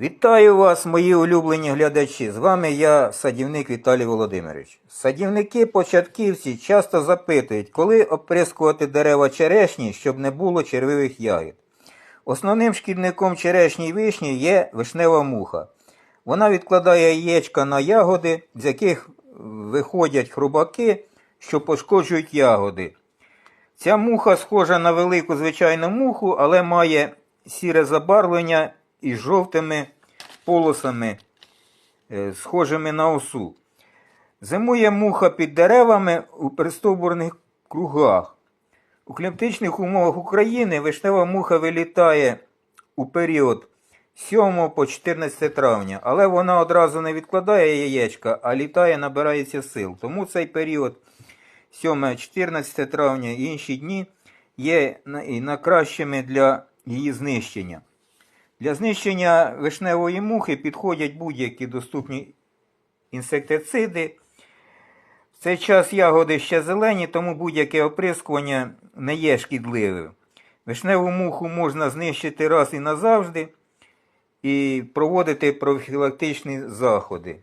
Вітаю вас, мої улюблені глядачі. З вами я, садівник Віталій Володимирович. Садівники початківці часто запитують, коли оприскувати дерева черешні, щоб не було червивих ягід. Основним шкідником черешні й вишні є вишнева муха. Вона відкладає яєчка на ягоди, з яких виходять хрубаки, що пошкоджують ягоди. Ця муха схожа на велику звичайну муху, але має сіре забарвлення із жовтими полосами, е, схожими на осу. Зимує муха під деревами у пристовбурних кругах. У кліматичних умовах України вишнева муха вилітає у період 7 по 14 травня, але вона одразу не відкладає яєчка, а літає, набирається сил. Тому цей період 7-14 травня і інші дні є найкращими для її знищення. Для знищення вишневої мухи підходять будь-які доступні інсектициди. В цей час ягоди ще зелені, тому будь-яке оприскування не є шкідливим. Вишневу муху можна знищити раз і назавжди і проводити профілактичні заходи.